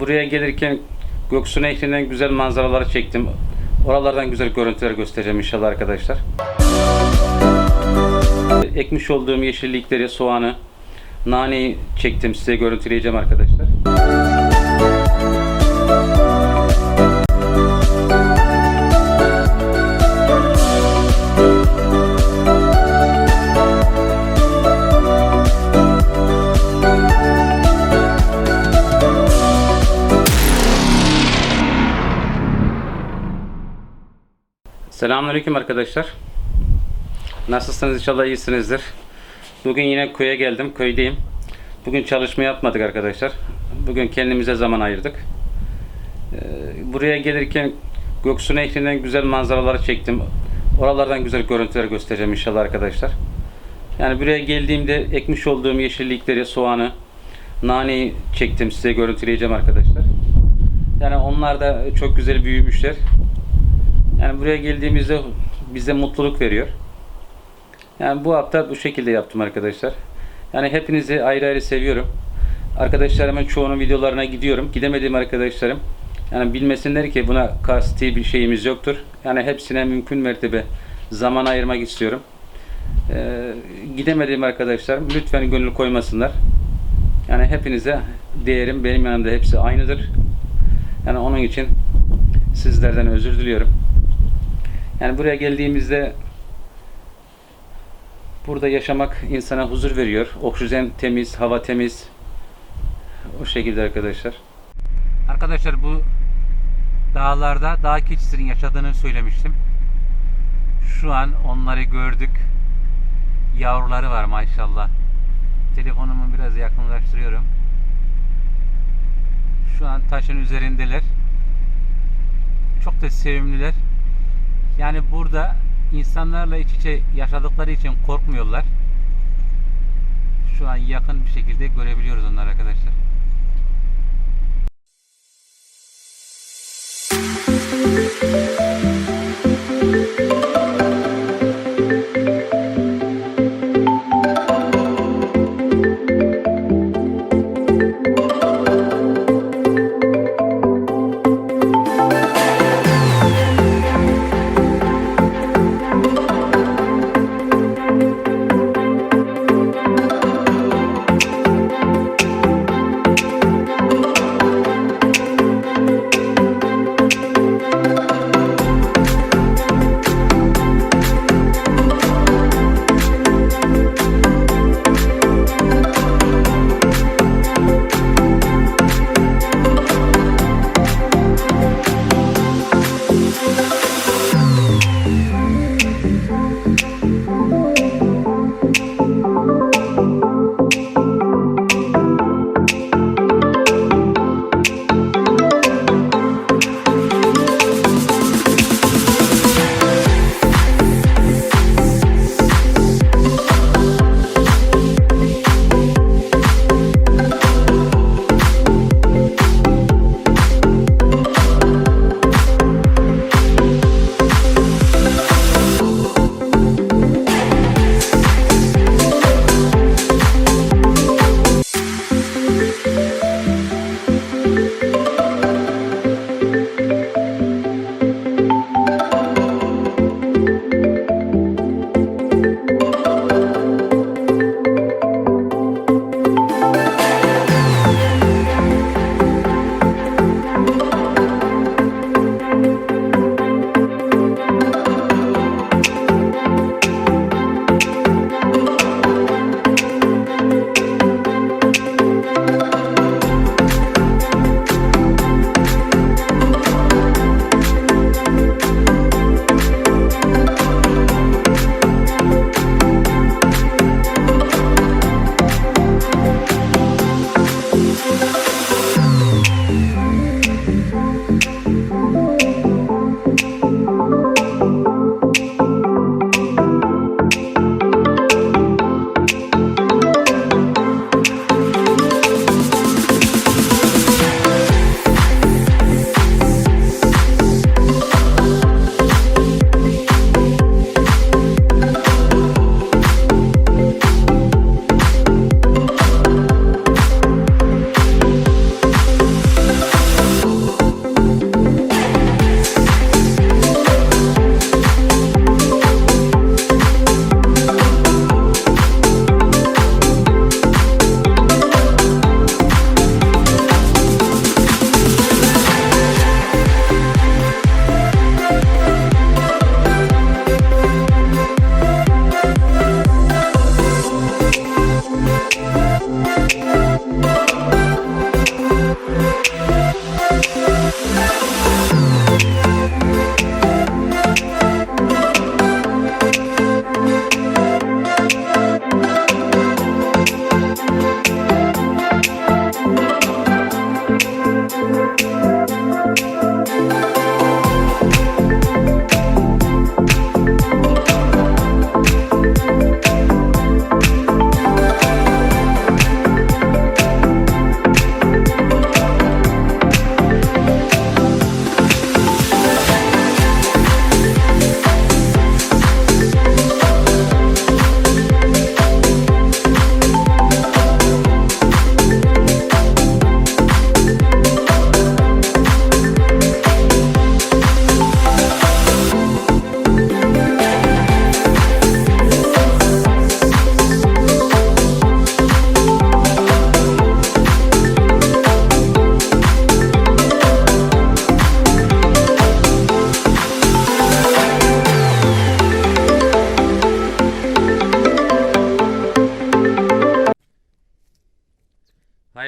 buraya gelirken Göksu Nehri'nden güzel manzaraları çektim. Oralardan güzel görüntüler göstereceğim inşallah arkadaşlar. Ekmiş olduğum yeşillikleri, soğanı, naneyi çektim size görüntüleyeceğim arkadaşlar. Selamünaleyküm arkadaşlar. Nasılsınız inşallah iyisinizdir. Bugün yine köye geldim. Köydeyim. Bugün çalışma yapmadık arkadaşlar. Bugün kendimize zaman ayırdık. Ee, buraya gelirken Göksu Nehri'nden güzel manzaraları çektim. Oralardan güzel görüntüler göstereceğim inşallah arkadaşlar. Yani buraya geldiğimde ekmiş olduğum yeşillikleri, soğanı, naneyi çektim size görüntüleyeceğim arkadaşlar. Yani onlar da çok güzel büyümüşler. Yani buraya geldiğimizde bize mutluluk veriyor. Yani bu hafta bu şekilde yaptım arkadaşlar. Yani hepinizi ayrı ayrı seviyorum. Arkadaşlarımın çoğunun videolarına gidiyorum. Gidemediğim arkadaşlarım yani bilmesinler ki buna kasti bir şeyimiz yoktur. Yani hepsine mümkün mertebe zaman ayırmak istiyorum. Ee, gidemediğim arkadaşlarım lütfen gönül koymasınlar. Yani hepinize değerim benim yanımda hepsi aynıdır. Yani onun için sizlerden özür diliyorum. Yani buraya geldiğimizde burada yaşamak insana huzur veriyor. Oksijen temiz, hava temiz. O şekilde arkadaşlar. Arkadaşlar bu dağlarda dağ keçisinin yaşadığını söylemiştim. Şu an onları gördük. Yavruları var maşallah. Telefonumu biraz yakınlaştırıyorum. Şu an taşın üzerindeler. Çok da sevimliler. Yani burada insanlarla iç içe yaşadıkları için korkmuyorlar. Şu an yakın bir şekilde görebiliyoruz onları arkadaşlar.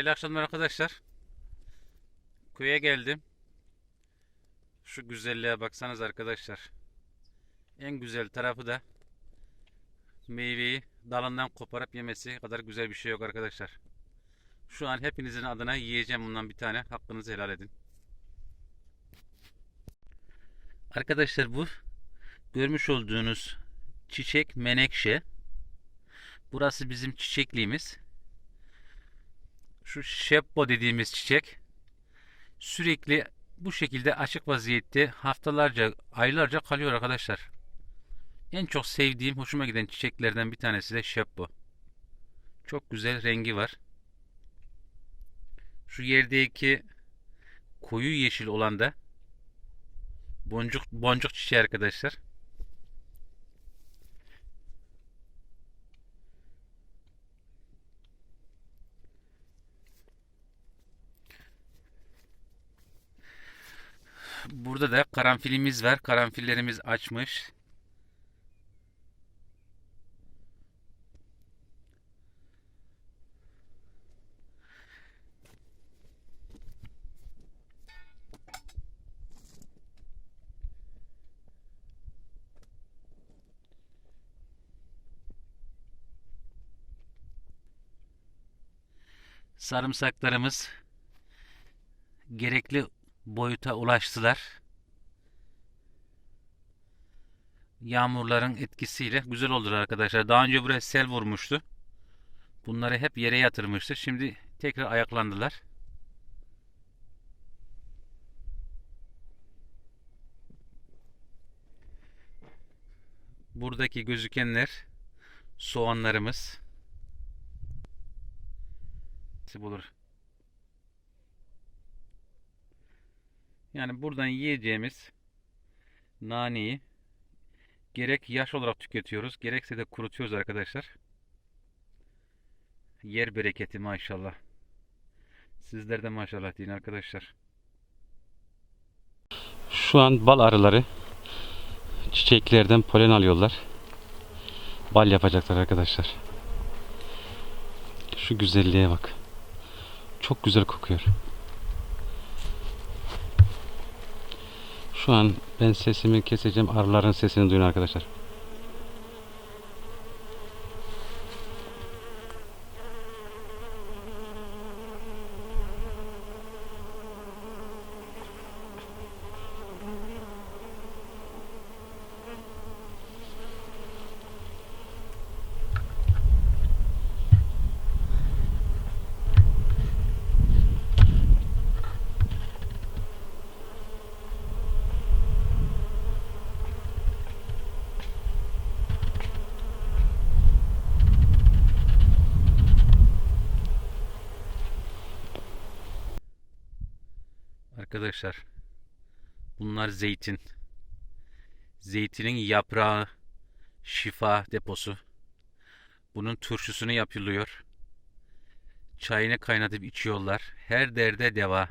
Hayırlı akşamlar arkadaşlar. Köye geldim. Şu güzelliğe baksanız arkadaşlar. En güzel tarafı da meyveyi dalından koparıp yemesi kadar güzel bir şey yok arkadaşlar. Şu an hepinizin adına yiyeceğim bundan bir tane. Hakkınızı helal edin. Arkadaşlar bu görmüş olduğunuz çiçek menekşe. Burası bizim çiçekliğimiz. Şu şeppo dediğimiz çiçek sürekli bu şekilde açık vaziyette haftalarca, aylarca kalıyor arkadaşlar. En çok sevdiğim, hoşuma giden çiçeklerden bir tanesi de şeppo. Çok güzel rengi var. Şu yerdeki koyu yeşil olan da boncuk boncuk çiçeği arkadaşlar. Burada da karanfilimiz var. Karanfillerimiz açmış. Sarımsaklarımız gerekli boyuta ulaştılar. Yağmurların etkisiyle güzel oldular arkadaşlar. Daha önce buraya sel vurmuştu. Bunları hep yere yatırmıştı. Şimdi tekrar ayaklandılar. Buradaki gözükenler soğanlarımız. Bulur. Yani buradan yiyeceğimiz naneyi gerek yaş olarak tüketiyoruz, gerekse de kurutuyoruz arkadaşlar. Yer bereketi maşallah. Sizler de maşallah deyin arkadaşlar. Şu an bal arıları çiçeklerden polen alıyorlar. Bal yapacaklar arkadaşlar. Şu güzelliğe bak. Çok güzel kokuyor. Şu an ben sesimi keseceğim. Arıların sesini duyun arkadaşlar. Arkadaşlar bunlar zeytin. Zeytinin yaprağı şifa deposu. Bunun turşusunu yapılıyor. Çayını kaynatıp içiyorlar. Her derde deva.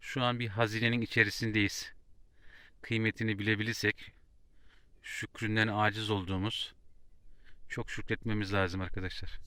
Şu an bir hazinenin içerisindeyiz. Kıymetini bilebilirsek şükründen aciz olduğumuz çok şükretmemiz lazım arkadaşlar.